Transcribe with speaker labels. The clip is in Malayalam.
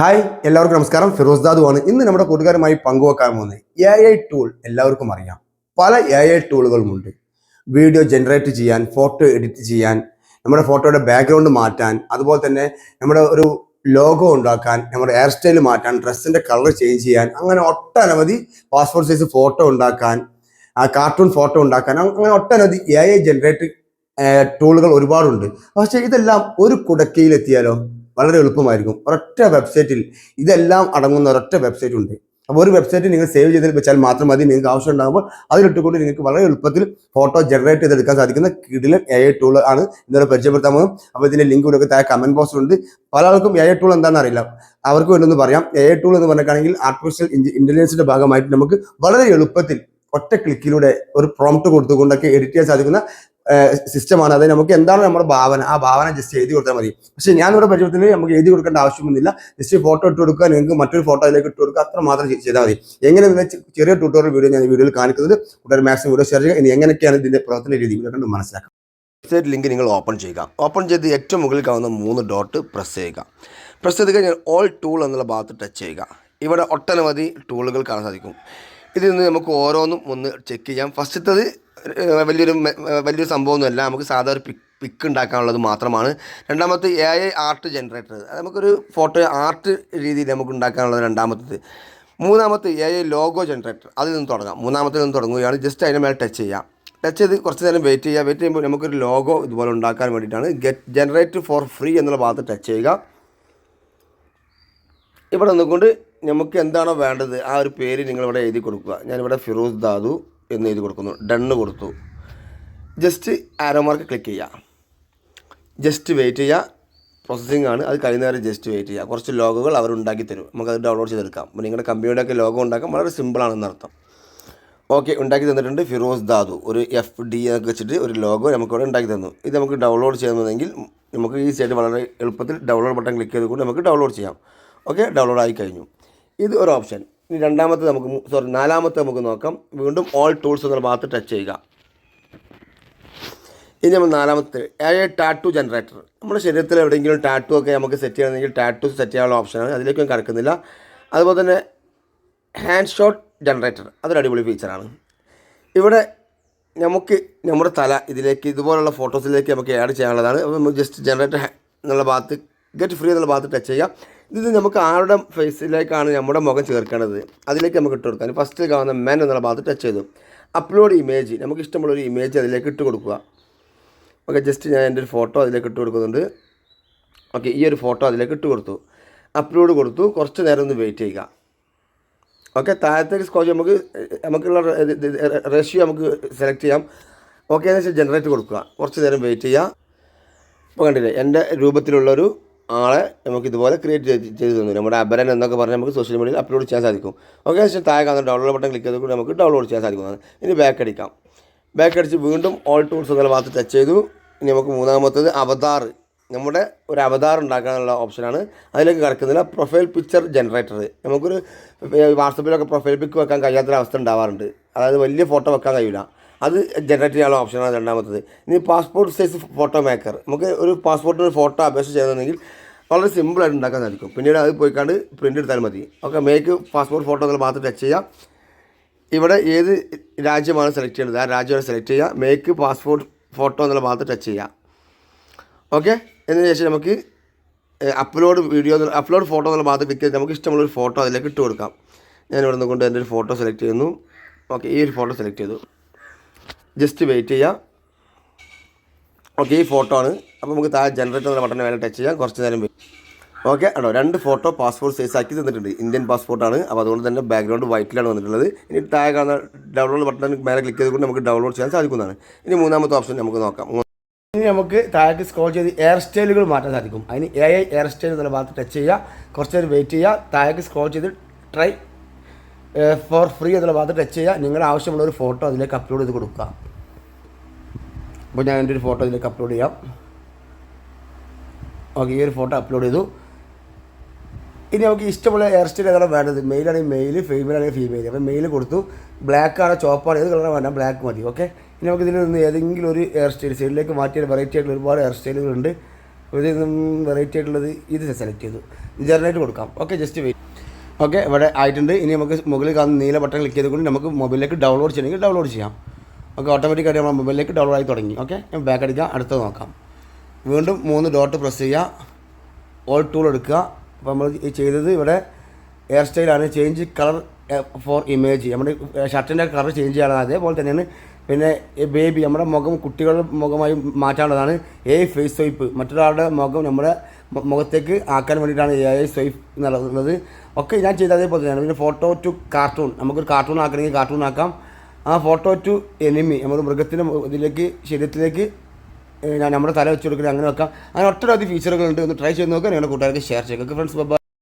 Speaker 1: ഹായ് എല്ലാവർക്കും നമസ്കാരം. ഫിറോസ് ദാദു ആണ് ഇന്ന് നമ്മുടെ കൂട്ടുകാരുമായി പങ്കുവെക്കാൻ പോകുന്നത് എ ഐ ടൂൾ എല്ലാവർക്കും അറിയാം. പല എ ഐ ടൂളുകളുമുണ്ട് വീഡിയോ ജനറേറ്റ് ചെയ്യാൻ ഫോട്ടോ എഡിറ്റ് ചെയ്യാൻ നമ്മുടെ ഫോട്ടോയുടെ ബാക്ക്ഗ്രൗണ്ട് മാറ്റാൻ അതുപോലെ തന്നെ നമ്മുടെ ഒരു ലോഗോ ഉണ്ടാക്കാൻ നമ്മുടെ ഹെയർ സ്റ്റൈൽ മാറ്റാൻ ഡ്രസ്സിന്റെ കളർ ചേഞ്ച് ചെയ്യാൻ അങ്ങനെ ഒട്ടനവധി പാസ്പോർട്ട് സൈസ് ഫോട്ടോ ഉണ്ടാക്കാൻ ആ കാർട്ടൂൺ ഫോട്ടോ ഉണ്ടാക്കാൻ അങ്ങനെ ഒട്ടനവധി എ ഐ ജനറേറ്റ് ടൂളുകൾ ഒരുപാടുണ്ട്. പക്ഷേ ഇതെല്ലാം ഒരു കുടക്കയിലെത്തിയാലോ വളരെ എളുപ്പമായിരിക്കും. ഒരൊറ്റ വെബ്സൈറ്റിൽ ഇതെല്ലാം അടങ്ങുന്ന ഒരൊറ്റ വെബ്സൈറ്റ് ഉണ്ട്. അപ്പോൾ ഒരു വെബ്സൈറ്റ് നിങ്ങൾ സേവ് ചെയ്ത് വെച്ചാൽ മാത്രം മതി. നിങ്ങൾക്ക് ആവശ്യം ഉണ്ടാകുമ്പോൾ അതിലിട്ടുകൊണ്ട് നിങ്ങൾക്ക് വളരെ എളുപ്പത്തിൽ ഫോട്ടോ ജനറേറ്റ് ചെയ്തെടുക്കാൻ സാധിക്കുന്ന കിടിലൻ എ ഐ ടൂൾ ആണ് ഇന്നലെ പരിചയപ്പെടുത്താൻ പോകും അപ്പോൾ ഇതിന്റെ ലിങ്ക് ഇവിടെ താഴെ കമന്റ് ബോക്സിൽ ഉണ്ട് പല ആൾക്കും എ ഐ ടൂൾ എന്താണെന്ന് അറിയില്ല. അവർക്ക് വേണ്ടി പറയാം. എ ഐ ടൂൾ എന്ന് പറഞ്ഞിട്ടാണെങ്കിൽ ആർട്ടിഫിഷ്യൽ ഇന്റലിജൻസിന്റെ ഭാഗമായിട്ട് നമുക്ക് വളരെ എളുപ്പത്തിൽ ഒറ്റ ക്ലിക്കിലൂടെ ഒരു പ്രോംപ്റ്റ് കൊടുത്തുകൊണ്ടൊക്കെ എഡിറ്റ് ചെയ്യാൻ സാധിക്കുന്ന സിസ്റ്റമാണ് അത് നമുക്ക് എന്താണ് നമ്മുടെ ഭാവന? ആ ഭാവന ജസ്റ്റ് എഴുതി കൊടുത്താൽ മതി. പക്ഷേ ഇവിടെ പരിചയത്തിൽ നമുക്ക് എഴുതി കൊടുക്കേണ്ട ആവശ്യമൊന്നുമില്ല. ജസ്റ്റ് ഫോട്ടോ ഇട്ട് കൊടുക്കുക നിങ്ങൾക്ക് മറ്റൊരു ഫോട്ടോ അതിലേക്ക് ഇട്ട് കൊടുക്കുക അത്ര മാത്രം ചെയ്- ചെയ്താൽ മതി. എങ്ങനെ ചെറിയ ട്യൂട്ടോറിയൽ വീഡിയോ ഞാൻ വീഡിയോയിൽ കാണിക്കുന്നത്. കൂടുതൽ മാക്സിമം വീഡിയോ ഷെയർ ചെയ്യുക. ഇനി എങ്ങനെയൊക്കെയാണ് ഇതിന്റെ പ്രവർത്തന രീതി? ഇവിടെ കണ്ട് മനസ്സിലാക്കാം. വെബ്സൈറ്റ് ലിങ്ക് നിങ്ങൾ ഓപ്പൺ ചെയ്യുക. ഓപ്പൺ ചെയ്ത് ഏറ്റവും മുകളിൽ കാണുന്ന മൂന്ന് ഡോട്ട് പ്രസ് ചെയ്യുക. പ്രസ് ചെയ്ത് കഴിഞ്ഞാൽ ഓൾ ടൂൾ എന്നുള്ള ഭാഗത്ത് ടച്ച് ചെയ്യുക. ഇവിടെ ഒട്ടനവധി ടൂളുകൾ കാണാൻ സാധിക്കും. ഇതിൽ നിന്ന് നമുക്ക് ഓരോന്നും ഒന്ന് ചെക്ക് ചെയ്യാം. ഫസ്റ്റത്തത് വലിയൊരു വലിയൊരു സംഭവമൊന്നുമല്ല. നമുക്ക് സാധാരണ ഒരു പിക്ക് പിക്ക് ഉണ്ടാക്കാനുള്ളത് മാത്രമാണ്. രണ്ടാമത്തെ എ ഐ ആർട്ട് ജനറേറ്റർ അത് നമുക്കൊരു ഫോട്ടോ ആർട്ട് രീതിയിൽ നമുക്ക് ഉണ്ടാക്കാനുള്ളത് രണ്ടാമത്തത്. മൂന്നാമത്തെ എ ഐ ലോഗോ ജനറേറ്റർ അതിൽ നിന്ന് തുടങ്ങാം. മൂന്നാമത്തിൽ നിന്ന് തുടങ്ങുകയാണ്. ജസ്റ്റ് അതിന്റെ മേലെ ടച്ച് ചെയ്യാം. ടച്ച് ചെയ്ത് കുറച്ച് നേരം വെയിറ്റ് ചെയ്യുക. വെയിറ്റ് ചെയ്യുമ്പോൾ നമുക്കൊരു ലോഗോ ഇതുപോലെ ഉണ്ടാക്കാൻ വേണ്ടിയിട്ടാണ്. ഗെറ്റ് ജനറേറ്റ് ഫോർ ഫ്രീ എന്നുള്ള ഭാഗത്ത് ടച്ച് ചെയ്യുക. ഇവിടെ നിന്നുകൊണ്ട് നമുക്ക് എന്താണോ വേണ്ടത് ആ ഒരു പേര് നിങ്ങളിവിടെ എഴുതി കൊടുക്കുക. ഞാനിവിടെ ഫിറോസ് ദാദു എന്ന് എഴുതി കൊടുക്കുന്നു. ഡണ്ണ് കൊടുത്തു. ജസ്റ്റ് ആരോ മാർക്ക് ക്ലിക്ക് ചെയ്യുക. ജസ്റ്റ് വെയിറ്റ് ചെയ്യുക. പ്രോസസ്സിംഗ് ആണ്. അത് കഴിയുന്നവരെ ജസ്റ്റ് വെയിറ്റ് ചെയ്യുക. കുറച്ച് ലോഗുകൾ അവർ ഉണ്ടാക്കി തരും. നമുക്കത് ഡൗൺലോഡ് ചെയ്തെടുക്കാം. അപ്പോൾ നിങ്ങളുടെ കമ്പ്യൂട്ടറൊക്കെ ലോഗോ ഉണ്ടാക്കാൻ വളരെ സിമ്പിളാണെന്ന് അർത്ഥം. ഓക്കെ ഉണ്ടാക്കി തന്നിട്ടുണ്ട് ഫിറോസ് ദാദു. ഒരു എഫ് ഡി എന്നൊക്കെ വെച്ചിട്ട് ഒരു ലോഗോ നമുക്കിവിടെ ഉണ്ടാക്കി തന്നു. ഇത് നമുക്ക് ഡൗൺലോഡ് ചെയ്യണമെങ്കിൽ നമുക്ക് ഈ ആയിട്ട് വളരെ എളുപ്പത്തിൽ ഡൗൺലോഡ് ബട്ടൺ ക്ലിക്ക് ചെയ്തുകൊണ്ട് നമുക്ക് ഡൗൺലോഡ് ചെയ്യാം. ഓക്കെ ഡൗൺലോഡ് ആയി കഴിഞ്ഞു. ഇത് ഒരു ഓപ്ഷൻ. ഇനി രണ്ടാമത്തെ നമുക്ക് സോറി നാലാമത്തെ നമുക്ക് നോക്കാം. വീണ്ടും ഓൾ ടൂൾസ് എന്നുള്ള ഭാഗത്ത് ടച്ച് ചെയ്യുക. ഇനി നമ്മൾ നാലാമത്തെ എ ടാറ്റു ജനറേറ്റർ നമ്മുടെ ശരീരത്തിൽ എവിടെയെങ്കിലും ടാറ്റു ഒക്കെ നമുക്ക് സെറ്റ് ചെയ്യണമെങ്കിൽ ടാറ്റു സെറ്റ് ചെയ്യാനുള്ള ഓപ്ഷനാണ് അതിലേക്ക് കിടക്കുന്നില്ല അതുപോലെ തന്നെ ഹാൻഡ് ഷോട്ട് ജനറേറ്റർ അതൊരു അടിപൊളി ഫീച്ചറാണ് ഇവിടെ നമുക്ക് നമ്മുടെ തല ഇതിലേക്ക് ഇതുപോലുള്ള ഫോട്ടോസിലേക്ക് നമുക്ക് ആഡ് ചെയ്യാനുള്ളതാണ്. അപ്പോൾ നമുക്ക് ജസ്റ്റ് ജനറേറ്റർ എന്നുള്ള ഭാഗത്ത് ഗെറ്റ് ഫ്രീ എന്നുള്ള ഭാഗത്ത് ടച്ച് ചെയ്യുക ഇത് നമുക്ക് ആരുടെ ഫേസിലേക്കാണ് നമ്മുടെ മുഖം ചേർക്കേണ്ടത്? അതിലേക്ക് നമുക്ക് ഇട്ട് കൊടുക്കാം. ഫസ്റ്റ് കാണുന്ന മെൻ എന്നുള്ള ഭാഗത്ത് ടച്ച് ചെയ്തു. അപ്ലോഡ് ഇമേജ് നമുക്ക് ഇഷ്ടമുള്ള ഒരു ഇമേജ് അതിലേക്ക് ഇട്ട് കൊടുക്കുക. ഓക്കെ ജസ്റ്റ് ഞാൻ എന്റെ ഒരു ഫോട്ടോ അതിലേക്ക് ഇട്ട് കൊടുക്കുന്നുണ്ട്. ഓക്കെ ഈ ഒരു ഫോട്ടോ അതിലേക്ക് ഇട്ട് കൊടുത്തു. അപ്ലോഡ് കൊടുത്തു. കുറച്ച് നേരം ഒന്ന് വെയിറ്റ് ചെയ്യുക. ഓക്കെ താഴത്തേക്ക് സ്കോച്ച് നമുക്ക് നമുക്കുള്ള റേഷ്യോ നമുക്ക് സെലക്ട് ചെയ്യാം. ഓക്കെ എന്ന് വെച്ചാൽ ജനറേറ്റ് കൊടുക്കുക. കുറച്ച് നേരം വെയിറ്റ് ചെയ്യുക. ഇപ്പോൾ കണ്ടില്ലേ എന്റെ രൂപത്തിലുള്ളൊരു ആളെ നമുക്ക് ഇതുപോലെ ക്രിയേറ്റ് ചെയ്ത് തന്നു. നമ്മുടെ അബരൻ എന്നൊക്കെ പറഞ്ഞാൽ നമുക്ക് സോഷ്യൽ മീഡിയയിൽ അപ്ലോഡ് ചെയ്യാൻ സാധിക്കും. ഓക്കെ ശേഷം താഴെ കാണുന്ന ഡൗൺലോഡ് ബട്ടൺ ക്ലിക്ക് ചെയ്തുകൊണ്ട് നമുക്ക് ഡൗൺലോഡ് ചെയ്യാൻ സാധിക്കുന്നതാണ്. ഇനി ബാക്ക് അടിക്കാം. ബാക്ക് അടിച്ച് വീണ്ടും ഓൾ ടൂൾസ് എന്നുള്ള ഭാഗത്ത് ടച്ച് ചെയ്തു. ഇനി നമുക്ക് മൂന്നാമത്തത് അവതാർ നമ്മുടെ ഒരു അവതാർ ഉണ്ടാക്കാനുള്ള ഓപ്ഷനാണ് അതിലേക്ക് കിടക്കുന്നില്ല. പ്രൊഫൈൽ പിക്ചർ ജനറേറ്റർ നമുക്കൊരു വാട്സപ്പിലൊക്കെ പ്രൊഫൈൽ പിക്ക് വെക്കാൻ കഴിയാത്തൊരവസ്ഥ ഉണ്ടാവാറുണ്ട്. അതായത് വലിയ ഫോട്ടോ വെക്കാൻ കഴിയില്ല അത് ജനറേറ്റ് ചെയ്യാനുള്ള ഓപ്ഷനാണ് രണ്ടാമത്തത്. ഇനി പാസ്പോർട്ട് സൈസ് ഫോട്ടോ മേക്കർ നമുക്ക് ഒരു പാസ്പോർട്ടിന് ഫോട്ടോ അപേക്ഷ ചെയ്യണമെങ്കിൽ വളരെ സിമ്പിളായിട്ട് ഉണ്ടാക്കാൻ സാധിക്കും. പിന്നീട് അത് പോയിക്കാണ്ട് പ്രിന്റ് എടുത്താൽ മതി. ഓക്കെ മേക്ക് പാസ്പോർട്ട് ഫോട്ടോ എന്നുള്ള മാത്രം ടച്ച് ചെയ്യാം. ഇവിടെ ഏത് രാജ്യമാണ് സെലക്ട് ചെയ്യേണ്ടത്? ആ രാജ്യം സെലക്ട് ചെയ്യുക മേക്ക് പാസ്പോർട്ട് ഫോട്ടോ എന്നുള്ള ഭാഗത്ത് ടച്ച് ചെയ്യുക ഓക്കെ എന്നതിന് ശേഷം നമുക്ക് അപ്ലോഡ് വീഡിയോ അപ്ലോഡ് ഫോട്ടോ എന്നുള്ള ഭാഗത്ത് ക്ലിക്ക് ചെയ്ത് നമുക്ക് ഇഷ്ടമുള്ള ഒരു ഫോട്ടോ അതിലേക്ക് ഇട്ട് കൊടുക്കാം. ഞാൻ ഇവിടെ നിന്ന് കൊണ്ട് എന്റെ ഒരു ഫോട്ടോ സെലക്ട് ചെയ്യുന്നു. ഓക്കെ ഈ ഒരു ഫോട്ടോ സെലക്ട് ചെയ്തു. ജസ്റ്റ് വെയിറ്റ് ചെയ്യുക ഓക്കെ ഈ ഫോട്ടോ ആണ്. അപ്പോൾ നമുക്ക് താഴെ ജനറേറ്റ് എന്ന ബട്ടൺ മേലെ ടച്ച് ചെയ്യാം. കുറച്ച് നേരം ഓക്കെ ആണോ രണ്ട് ഫോട്ടോ പാസ്പോർട്ട് സൈസ് ആക്കി തന്നിട്ടുണ്ട്. ഇന്ത്യൻ പാസ്പോർട്ടാണ് അപ്പോൾ അതുകൊണ്ട് തന്നെ ബാക്ക്ഗ്രൗണ്ട് വൈറ്റിലാണ് വന്നിട്ടുള്ളത്. ഇനി താഴെ കാണുന്ന ഡൗൺലോഡ് ബട്ടൺ മേലെ ക്ലിക്ക് ചെയ്തുകൊണ്ട് നമുക്ക് ഡൗൺലോഡ് ചെയ്യാൻ സാധിക്കുന്നതാണ്. ഇനി മൂന്നാമത്തെ ഓപ്ഷൻ നമുക്ക് നോക്കാം. ഇനി നമുക്ക് താഴേക്ക് സ്ക്രോൾ ചെയ്ത് എയർ സ്റ്റൈലുകൾ മാറ്റാൻ സാധിക്കും. അതിന് എ ഐ എയർ സ്റ്റൈൽ എന്നുള്ള ഭാഗത്ത് ടച്ച് ചെയ്യുക. കുറച്ച് നേരം വെയിറ്റ് ചെയ്യുക. താഴേക്ക് സ്ക്രോൾ ചെയ്ത് ട്രൈ ഫോർ ഫ്രീ എന്നുള്ള ഭാഗത്ത് ടച്ച് ചെയ്യുക. നിങ്ങളുടെ ആവശ്യമുള്ള ഒരു ഫോട്ടോ അതിലേക്ക് അപ്ലോഡ് ചെയ്ത് കൊടുക്കുക. അപ്പോൾ ഞാൻ എന്റെ ഒരു ഫോട്ടോ ഇതിലേക്ക് അപ്ലോഡ് ചെയ്യാം. ഓക്കെ ഈ ഒരു ഫോട്ടോ അപ്ലോഡ് ചെയ്തു. ഇനി നമുക്ക് ഇഷ്ടമുള്ള ഹെയർ സ്റ്റൈൽ ഏതാണ് വേണ്ടത്? മെയിലാണെങ്കിൽ മെയിൽ ഫീമെയിൽ ആണെങ്കിൽ ഫീമെയിൽ അപ്പോൾ മെയിൽ കൊടുത്തു. ബ്ലാക്ക് ആണ് ചോപ്പാണ് ഏത് കളറാണ് വേണ്ട ബ്ലാക്ക് മതി ഓക്കെ ഇനി നമുക്ക് ഇതിൽ നിന്ന് ഏതെങ്കിലും ഒരു ഹെയർ സ്റ്റൈൽ സൈഡിലേക്ക് മാറ്റിയ വെറൈറ്റി ആയിട്ടുള്ള ഒരുപാട് ഹെയർ സ്റ്റൈലുകളുണ്ട് ഇതിൽ നിന്നും വെറൈറ്റി ആയിട്ടുള്ളത് ഇത് സെലക്ട് ചെയ്തു. ജനറേറ്റ് കൊടുക്കാം ഓക്കെ ജസ്റ്റ് വെയിറ്റ് ഓക്കെ ഇവിടെ ആയിട്ടുണ്ട്. ഇനി നമുക്ക് മുകളിൽ കാണുന്ന നീല ബട്ടൺ ക്ലിക്ക് ചെയ്തുകൊണ്ട് നമുക്ക് മൊബൈലിലേക്ക് ഡൗൺലോഡ് ചെയ്യണമെങ്കിൽ ഡൗൺലോഡ് ചെയ്യാം. ഓക്കെ ഓട്ടോമാറ്റിക്കായിട്ട് നമ്മൾ മൊബൈലിലേക്ക് ഡൗൺലോഡ് ആയി തുടങ്ങി. ഓക്കെ ഞാൻ ബാക്ക് അടിക്കാം അടുത്തത് നോക്കാം. വീണ്ടും മൂന്ന് ഡോട്ട് പ്രസ് ചെയ്യുക ഓൾ ടൂൾ എടുക്കുക. അപ്പോൾ നമ്മൾ ചെയ്തത് ഇവിടെ ഹെയർ സ്റ്റൈലാണ് ചേഞ്ച് കളർ ഫോർ ഇമേജ് നമ്മുടെ ഷർട്ടിന്റെ കളർ ചേഞ്ച് ചെയ്യാനാണ് അതേപോലെ തന്നെയാണ് പിന്നെ ബേബി നമ്മുടെ മുഖം കുട്ടികളുടെ മുഖമായി മാറ്റാനുള്ളതാണ്. എ ഫേസ് സ്വൈപ്പ് മറ്റൊരാളുടെ മുഖം നമ്മുടെ മുഖത്തേക്ക് ആക്കാൻ വേണ്ടിയിട്ടാണ് എ ഐ സ്വൈപ്പ് എന്നുള്ളത് ഒക്കെ ഞാൻ ചെയ്ത അതേപോലെ തന്നെയാണ്. പിന്നെ ഫോട്ടോ ടു കാർട്ടൂൺ നമുക്കൊരു കാർട്ടൂൺ ആക്കണമെങ്കിൽ കാർട്ടൂൺ ആക്കാം. ആ ഫോട്ടോ ടു എനിമി നമ്മൾ മൃഗത്തിന്റെ ഇതിലേക്ക് ശരീരത്തിലേക്ക് ഞാൻ നമ്മുടെ തല വെച്ച് കൊടുക്കുന്നത് അങ്ങനെ വെക്കാം. അങ്ങനെ ഒട്ടനവധി ഫീച്ചറുകളുണ്ട് ഒന്ന് ട്രൈ ചെയ്ത് നോക്കുക നിങ്ങളുടെ കൂട്ടുകാർക്ക് ഷെയർ ചെയ്യുക ഫ്രണ്ട്സ്